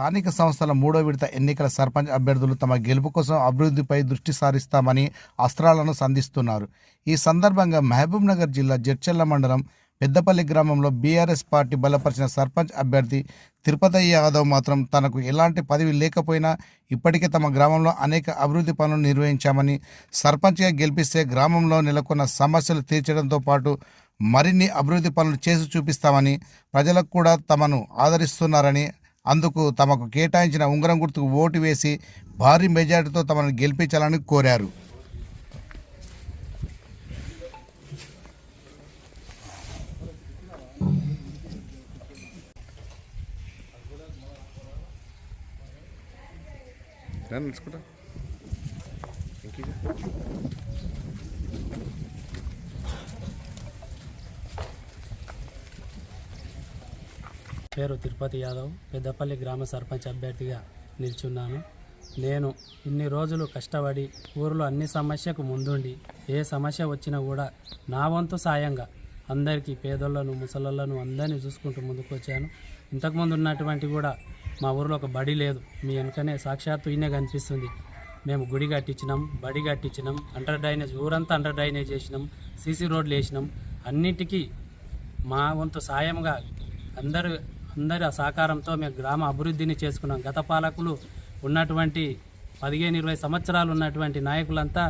స్థానిక సంస్థల మూడో విడత ఎన్నికల సర్పంచ్ అభ్యర్థులు తమ గెలుపు కోసం అభివృద్ధిపై దృష్టి సారిస్తామని అస్త్రాలను సంధిస్తున్నారు. ఈ సందర్భంగా మహబూబ్ నగర్ జిల్లా జడ్చెల్ల మండలం పెద్దపల్లి గ్రామంలో బీఆర్ఎస్ పార్టీ బలపరిచిన సర్పంచ్ అభ్యర్థి తిరుపతి యాదవ్ మాత్రం తనకు ఎలాంటి పదవి లేకపోయినా ఇప్పటికే తమ గ్రామంలో అనేక అభివృద్ధి పనులు నిర్వహించామని సర్పంచ్గా గెలిపిస్తే గ్రామంలో నెలకొన్న సమస్యలు తీర్చడంతో పాటు మరిన్ని అభివృద్ధి పనులు చేసి చూపిస్తామని ప్రజలకు కూడా తమను ఆదరిస్తున్నారని అందుకు తమకు కేటాయించిన ఉంగరం గుర్తుకు ఓటు వేసి భారీ మెజార్టీతో తమను గెలిపించాలని కోరారు. నడుచుకుంటా పేరు తిరుపతి యాదవ్ పెద్దపల్లి గ్రామ సర్పంచ్ అభ్యర్థిగా నిల్చున్నాను. నేను ఇన్ని రోజులు కష్టపడి ఊరిలో అన్ని సమస్యకు ముందుండి ఏ సమస్య వచ్చినా కూడా నా వంతు సాయంగా అందరికీ పేదోళ్ళను ముసలోళ్ళను అందరినీ చూసుకుంటూ ముందుకు వచ్చాను ఇంతకుముందు ఉన్నటువంటి కూడా మా ఊరిలో ఒక బడి లేదు. మీ వెనుకనే సాక్షాత్తు ఈయనే కనిపిస్తుంది. మేము గుడి కట్టించినాం బడి కట్టించినాం అండర్ డ్రైనేజ్ ఊరంతా అండర్ డ్రైనేజ్ చేసినాం సీసీ రోడ్లు వేసినాం. అన్నిటికీ మా వంతు సాయంగా అందరూ అందరి సహకారంతో మేము గ్రామ అభివృద్ధిని చేసుకున్నాం. గత పాలకులు ఉన్నటువంటి పదిహేను ఇరవై సంవత్సరాలు ఉన్నటువంటి నాయకులంతా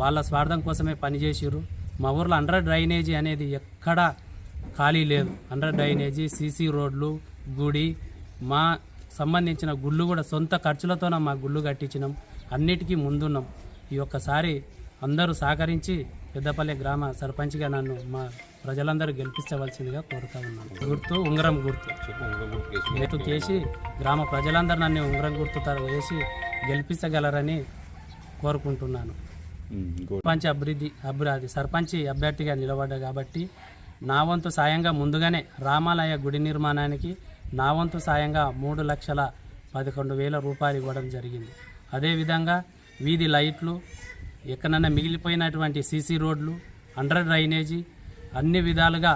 వాళ్ళ స్వార్థం కోసమే పనిచేసారు మా ఊర్లో అండర్ డ్రైనేజీ అనేది ఎక్కడా ఖాళీ లేదు. అండర్ డ్రైనేజీ సీసీ రోడ్లు గుడి మా సంబంధించిన గుళ్ళు కూడా సొంత ఖర్చులతోనే మా గుళ్ళు కట్టించినాం. అన్నిటికీ ముందున్నాం. ఈ ఒక్కసారి అందరూ సహకరించి పెద్దపల్లి గ్రామ సర్పంచ్గా నన్ను మా ప్రజలందరూ గెలిపించవలసిందిగా కోరుతా ఉన్నాను. గుర్తు ఉంగరం గుర్తు. గుర్తు చేసి. గ్రామ ప్రజలందరూ నన్ను ఉంగరం గుర్తు వేసి గెలిపించగలరని కోరుకుంటున్నాను. సర్పంచ్ అభివృద్ధి అభివృద్ధి సర్పంచ్ అభ్యర్థిగా నిలబడ్డా కాబట్టి నా వంతు సాయంగా ముందుగానే రామాలయ గుడి నిర్మాణానికి నా వంతు సాయంగా మూడు లక్షల పదకొండు వేల రూపాయలు ఇవ్వడం జరిగింది. అదేవిధంగా వీధి లైట్లు ఎక్కడన్నా మిగిలిపోయినటువంటి సీసీ రోడ్లు అండర్ డ్రైనేజీ అన్ని విధాలుగా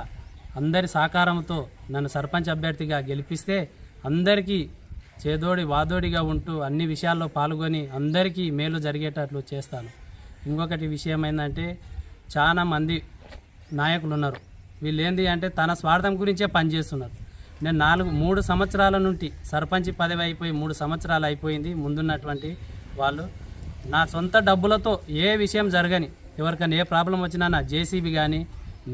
అందరి సహకారంతో నన్ను సర్పంచ్ అభ్యర్థిగా గెలిపిస్తే అందరికీ చేదోడి వాదోడిగా ఉంటూ అన్ని విషయాల్లో పాల్గొని అందరికీ మేలు జరిగేటట్లు చేస్తాను. ఇంకొకటి విషయం ఏంటంటే చాలా మంది నాయకులు ఉన్నారు వీళ్ళు ఏంది అంటే తన స్వార్థం గురించే పనిచేస్తున్నారు నేను నాలుగు మూడు సంవత్సరాల నుండి సర్పంచ్ పదవి అయిపోయి మూడు సంవత్సరాలు అయిపోయింది ముందున్నటువంటి వాళ్ళు. నా సొంత డబ్బులతో ఏ విషయం జరగని ఎవరికైనా ఏ ప్రాబ్లం వచ్చినా నా జేసీబీ కానీ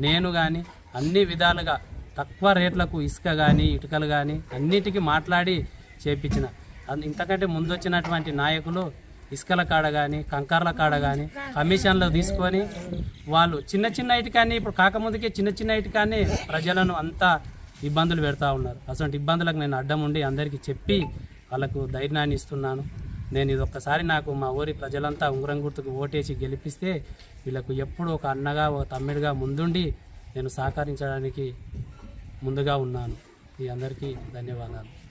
నేను కానీ అన్ని విధాలుగా తక్కువ రేట్లకు ఇసుక కానీ ఇటుకలు కానీ అన్నిటికీ మాట్లాడి చేపించిన. ఇంతకంటే ముందు వచ్చినటువంటి నాయకులు ఇసుకల కాడ కానీ కంకర్ల కాడ కానీ కమిషన్లు తీసుకొని వాళ్ళు చిన్న చిన్న ఇటుకాన్ని ఇప్పుడు కాకముందుకే చిన్న చిన్న ఇటుకాన్ని ప్రజలను అంతా ఇబ్బందులు పెడతా ఉన్నారు. అటువంటి ఇబ్బందులకు నేను అడ్డం ఉండి అందరికీ చెప్పి వాళ్ళకు ధైర్యాన్ని ఇస్తున్నాను. నేను ఇది ఒక్కసారి నాకు మా ఊరి ప్రజలంతా ఉంగరం గుర్తుకు ఓటేసి గెలిపిస్తే వీళ్ళకు ఎప్పుడు ఒక అన్నగా ఒక తమ్ముడిగా ముందుండి నేను సహకరించడానికి ముందుగా ఉన్నాను. మీ అందరికీ ధన్యవాదాలు.